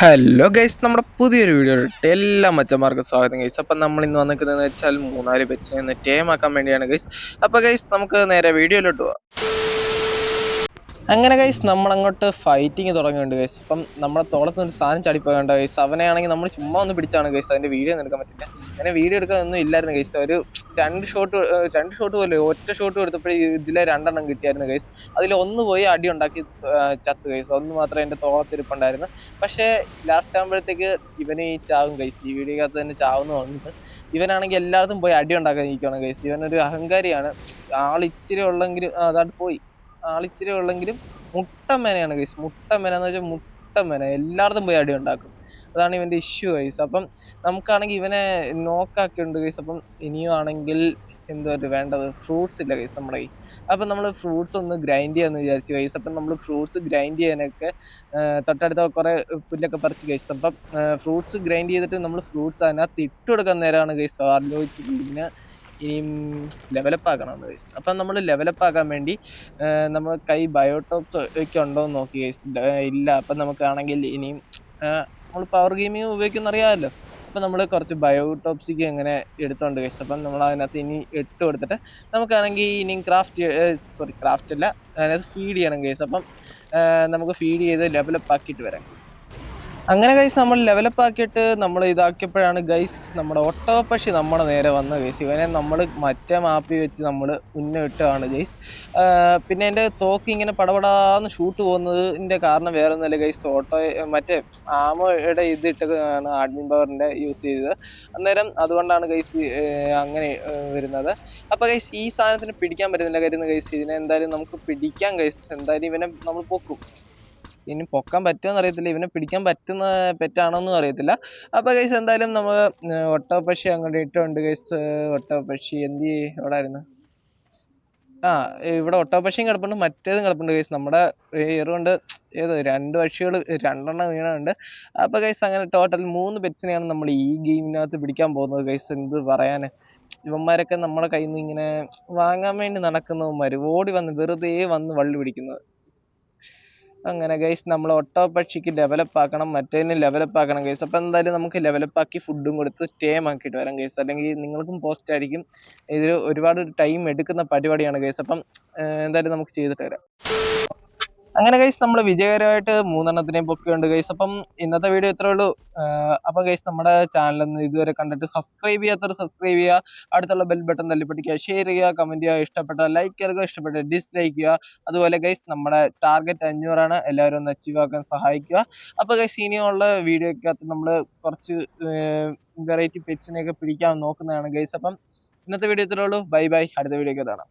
Hello guys നമ്മുടെ പുതിയൊരു video എല്ലാ മച്ചന്മാർക്കും സ്വാഗതം ഗൈസ് അപ്പം നമ്മൾ ഇന്ന് വന്നിരിക്കുന്നത് വെച്ചാൽ മൂന്നാൽ ഒന്ന് ടേം ആക്കാൻ വേണ്ടിയാണ് ഗൈസ് അപ്പോൾ ഗൈസ് നമുക്ക് നേരെ വീഡിയോയിലോട്ട് പോവാം. അങ്ങനെ ഗൈസ് നമ്മൾ അങ്ങോട്ട് ഫൈറ്റിങ് തുടങ്ങുന്നുണ്ട് ഗൈസ് അപ്പം നമ്മുടെ തോളത്ത് ഒരു സാധനം ചാടിപ്പോകേണ്ട ഗൈസ് അവനെ ആണെങ്കിൽ നമ്മൾ ചുമ്മാ ഒന്ന് പിടിച്ചാണ് ഗൈസ് അതിന്റെ വീഡിയോ ഒന്നും എടുക്കാൻ പറ്റില്ല. അങ്ങനെ വീഡിയോ എടുക്കാൻ ഒന്നും ഇല്ലായിരുന്നു ഗൈസ് ഒരു രണ്ട് ഷോട്ട് രണ്ട് ഷോട്ട് പോലെ ഒറ്റ ഷോട്ട് കൊടുത്തപ്പോഴേ ഇതിലെ രണ്ടെണ്ണം കിട്ടിയായിരുന്നു ഗൈസ് അതിൽ ഒന്ന് പോയി അടി ഉണ്ടാക്കി ചത്ത് ഗൈസ് ഒന്ന് മാത്രമേ എന്റെ തോളത്തിരിപ്പുണ്ടായിരുന്നു. പക്ഷേ ലാസ്റ്റ് ആകുമ്പോഴത്തേക്ക് ഇവന് ഈ ചാവും ഗൈസ് ഈ വീഡിയോ വീഡിയോക്കകത്ത് തന്നെ ചാവുന്ന തോന്നുന്നത് ഇവനാണെങ്കിൽ എല്ലായിടത്തും പോയി അടി ഉണ്ടാക്കാൻ നിൽക്കുകയാണ് ഗൈസ് ഇവനൊരു അഹങ്കാരിയാണ്. ആൾ ഇച്ചിരി ഉള്ളെങ്കിലും അതാണ്ട് പോയി. ആളിച്ചിരി ഉള്ളെങ്കിലും മുട്ടമ്മേനയാണ് ഗൈസ് മുട്ടമ്മേന എന്ന് വെച്ചാൽ മുട്ടമ്മേന എല്ലായിടത്തും പോയി അടി ഉണ്ടാക്കും. അതാണ് ഇവന്റെ ഇഷ്യൂ ഗൈസ് അപ്പം നമുക്കാണെങ്കിൽ ഇവനെ നോക്കാക്കിയുണ്ട് ഗൈസ് അപ്പം ഇനിയും ആണെങ്കിൽ എന്തോ വേണ്ടത്? ഫ്രൂട്ട്സ് ഇല്ല ഗൈസ് നമ്മുടെ കയ്യിൽ. അപ്പം നമ്മൾ ഫ്രൂട്ട്സ് ഒന്ന് ഗ്രൈൻഡ് ചെയ്യാന്ന് വിചാരിച്ചു ഗൈസ് അപ്പം നമ്മൾ ഫ്രൂട്ട്സ് ഗ്രൈൻഡ് ചെയ്യാനൊക്കെ തൊട്ടടുത്ത കുറേ പുല്ലൊക്കെ പറിച്ച് ഗൈസ് അപ്പം ഫ്രൂട്ട്സ് ഗ്രൈൻഡ് ചെയ്തിട്ട് നമ്മൾ ഫ്രൂട്ട്സ് അതിനകത്ത് ഇട്ട് കൊടുക്കാൻ നേരമാണ് ഗൈസ് ആലോചിച്ച് ഇനിയും ലെവലപ്പ് ആക്കണം ഗൈസ് അപ്പം നമ്മൾ ലെവലപ്പ് ആക്കാൻ വേണ്ടി നമ്മൾ കൈ ബയോടോപ്സ് ഒക്കെ ഉണ്ടോ എന്ന് നോക്കി. ഡ- ഇല്ല. അപ്പം നമുക്കാണെങ്കിൽ ഇനിയും നമ്മൾ പവർ ഗെയിമിങ് ഉപയോഗിക്കുന്ന അറിയാമല്ലോ. അപ്പം നമ്മൾ കുറച്ച് ബയോടോപ്സിക്ക് ഇങ്ങനെ എടുത്തോണ്ട് ഗൈസ് അപ്പം നമ്മൾ അതിനകത്ത് ഇനി ഇട്ട് കൊടുത്തിട്ട് നമുക്കാണെങ്കിൽ ഇനിയും ക്രാഫ്റ്റ് സോറി ക്രാഫ്റ്റ് അല്ല അതിനകത്ത് ഫീഡ് ചെയ്യണം ഗൈസ് അപ്പം നമുക്ക് ഫീഡ് ചെയ്ത് ലെവലപ്പ് ആക്കിയിട്ട് വരാം ഗൈസ് അങ്ങനെ ഗൈസ് നമ്മൾ ലെവലപ്പ് ആക്കിയിട്ട് നമ്മൾ ഇതാക്കിയപ്പോഴാണ് ഗൈസ് നമ്മുടെ ഒട്ടകപ്പക്ഷി പക്ഷി നമ്മുടെ നേരെ വന്ന ഗൈസ് ഇവനെ നമ്മൾ മറ്റേ മാപ്പി വെച്ച് നമ്മൾ മുന്നിട്ടാണ് ഗൈസ് പിന്നെ എന്റെ തോക്ക് ഇങ്ങനെ പടപടാന്ന് ഷൂട്ട് പോകുന്നതിന്റെ കാരണം വേറെ ഒന്നുമല്ല ഗൈസ് ഓട്ടോ മറ്റേ ആമയുടെ ഇത് ഇട്ടതാണ് ആഡ്മിൻ പവറിന്റെ യൂസ് ചെയ്തത്. അന്നേരം അതുകൊണ്ടാണ് ഗൈസ് അങ്ങനെ വരുന്നത്. അപ്പോൾ ഗൈസ് ഈ സാധനത്തിന് പിടിക്കാൻ പറ്റുന്നില്ല. കാര്യം ഗൈസ് ഇതിനെ എന്തായാലും നമുക്ക് പിടിക്കാം ഗൈസ് എന്തായാലും ഇവനെ നമ്മൾ പൊക്കും. ഇനി പൊക്കാൻ പറ്റുമെന്ന് അറിയത്തില്ല ഇവനെ പിടിക്കാൻ പറ്റുന്ന പെറ്റാണോന്നും അറിയത്തില്ല. അപ്പോൾ കേസ് എന്തായാലും നമ്മൾ ഒട്ടകപ്പക്ഷി അങ്ങോട്ട് ഇട്ടുണ്ട് കേസ് ഒട്ടകപ്പക്ഷി എന്ത് എവിടെ ആയിരുന്നു? ആ ഇവിടെ ഒട്ടകപ്പക്ഷിയും കിടപ്പുണ്ട്. മറ്റേതും കിടപ്പുണ്ട് കേസ് നമ്മുടെ ഏറുകൊണ്ട് ഏത് രണ്ട് പക്ഷികൾ രണ്ടെണ്ണം വീണുണ്ട് അപ്പോൾ കേസ് അങ്ങനെ ടോട്ടൽ മൂന്ന് പെറ്റ്സിനെയാണ് നമ്മൾ ഈ ഗെയിമിനകത്ത് പിടിക്കാൻ പോകുന്നത് കേസ് എന്ത് പറയാൻ ഇവന്മാരൊക്കെ നമ്മുടെ കയ്യിൽ നിന്ന് ഇങ്ങനെ വാങ്ങാൻ വേണ്ടി നടക്കുന്നവന്മാർ ഓടി വന്ന് വെറുതെ വന്ന് വള്ളി പിടിക്കുന്നത്. അങ്ങനെ ഗൈസ് നമ്മൾ ഒട്ടോ പക്ഷിക്ക് ഡെവലപ്പ് ആക്കണം മറ്റേതിന് ഡെവലപ്പ് ആക്കണം ഗൈസ് അപ്പോൾ എന്തായാലും നമുക്ക് ഡെവലപ്പ് ആക്കി ഫുഡും കൊടുത്ത് ടേം ആക്കിയിട്ട് വരാം ഗൈസ് അല്ലെങ്കിൽ നിങ്ങൾക്കും പോസ്റ്റ് ആയിരിക്കും. ഇത് ഒരുപാട് ടൈം എടുക്കുന്ന പരിപാടിയാണ് ഗൈസ് അപ്പം എന്തായാലും നമുക്ക് ചെയ്തിട്ട് വരാം അങ്ങനെ ഗൈസ് നമ്മൾ വിജയകരമായിട്ട് മൂന്നെണ്ണത്തിനെയും പൊക്കിയുണ്ട് ഗൈസ് അപ്പം ഇന്നത്തെ വീഡിയോ ഇത്രേ ഉള്ളൂ. അപ്പം ഗൈസ് നമ്മുടെ ചാനൽ ഒന്ന് ഇതുവരെ കണ്ടിട്ട് സബ്സ്ക്രൈബ് ചെയ്യാത്തവർ സബ്സ്ക്രൈബ് ചെയ്യുക. അടുത്തുള്ള ബെൽ ബട്ടൺ തല്ലിപ്പിടിക്കുക ഷെയർ ചെയ്യുക കമന്റ് ചെയ്യുക. ഇഷ്ടപ്പെട്ട ലൈക്ക് ചെയ്യുക ഇഷ്ടപ്പെട്ട ഡിസ്ലൈക്ക് ചെയ്യുക. അതുപോലെ ഗൈസ് നമ്മുടെ ടാർഗറ്റ് അഞ്ഞൂറാണ്. എല്ലാവരും ഒന്ന് അച്ചീവ് ആക്കാൻ സഹായിക്കുക. അപ്പോൾ ഗൈസ് ഇനിയുള്ള വീഡിയോക്കകത്ത് നമ്മൾ കുറച്ച് വെറൈറ്റി പെറ്റ്സിനെയൊക്കെ പിടിക്കാൻ നോക്കുന്നതാണ് ഗൈസ് അപ്പം ഇന്നത്തെ വീഡിയോ ഇത്രേ ഉള്ളൂ. ബൈ ബൈ അടുത്ത വീഡിയോക്ക് കാണാം.